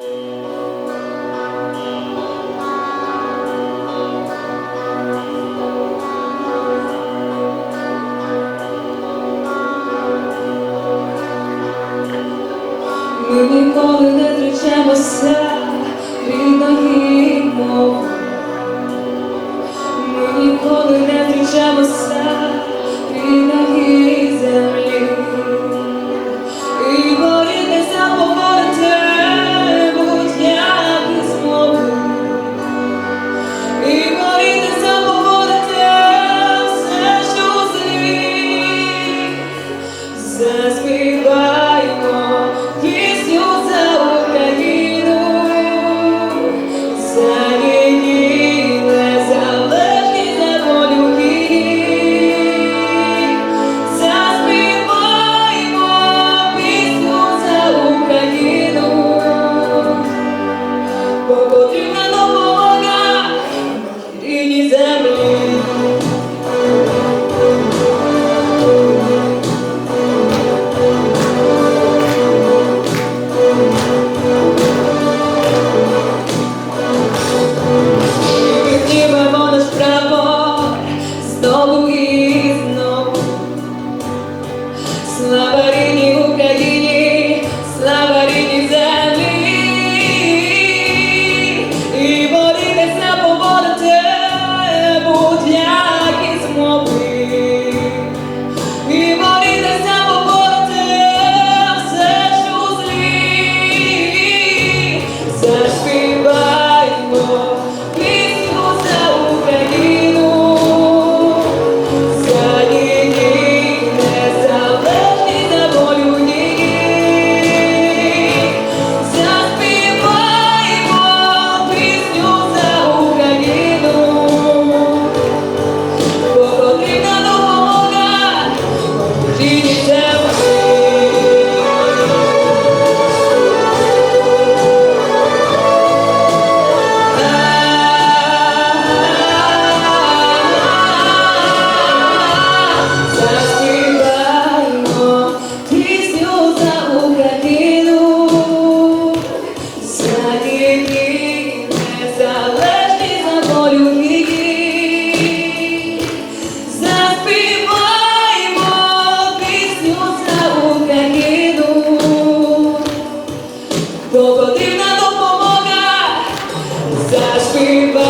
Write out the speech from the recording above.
Ми ніколи не зречемося 我多。бо потрібна допомога. Заживаймо.